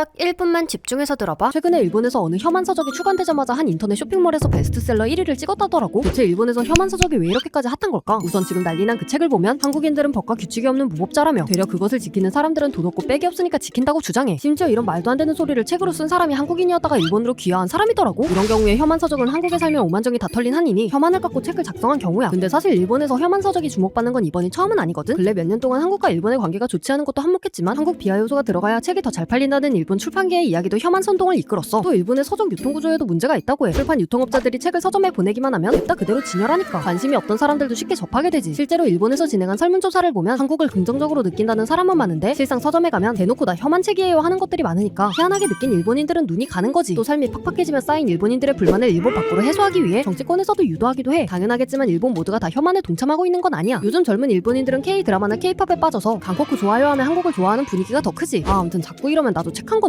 딱 1분만 집중해서 들어봐. 최근에 일본에서 어느 혐한 서적이 출간되자마자 한 인터넷 쇼핑몰에서 베스트셀러 1위를 찍었다더라고. 대체 일본에서 혐한 서적이 왜 이렇게까지 핫한 걸까? 우선 지금 난리난 그 책을 보면 한국인들은 법과 규칙이 없는 무법자라며 되려 그것을 지키는 사람들은 돈 없고 빽이 없으니까 지킨다고 주장해. 심지어 이런 말도 안 되는 소리를 책으로 쓴 사람이 한국인이었다가 일본으로 귀화한 사람이더라고. 이런 경우에 혐한 서적은 한국에 살면 오만정이 다 털린 한이니 혐한을 갖고 책을 작성한 경우야. 근데 사실 일본에서 혐한 서적이 주목받는 건 이번이 처음은 아니거든. 근래 몇 년 동안 한국과 일본의 관계가 좋지 않은 것도 한몫했지만 한국 비하 요소가 들어가야 책이 더 잘 팔린다는 일본 출판계의 이야기도 혐한 선동을 이끌었어. 또 일본의 서적 유통 구조에도 문제가 있다고 해. 출판 유통업자들이 책을 서점에 보내기만 하면 냅다 그대로 진열하니까 관심이 없던 사람들도 쉽게 접하게 되지. 실제로 일본에서 진행한 설문조사를 보면 한국을 긍정적으로 느낀다는 사람은 많은데 실상 서점에 가면 대놓고 다 혐한 책이에요 하는 것들이 많으니까 희한하게 느낀 일본인들은 눈이 가는 거지. 또 삶이 팍팍해지며 쌓인 일본인들의 불만을 일본 밖으로 해소하기 위해 정치권에서도 유도하기도 해. 당연하겠지만 일본 모두가 다 혐한에 동참하고 있는 건 아니야. 요즘 젊은 일본인들은 K 드라마나 K 팝에 빠져서 강코쿠 좋아요 하면 한국을 좋아하는 분위기가 더 크지. 아, 아무튼 자꾸 이러면 나도 책 한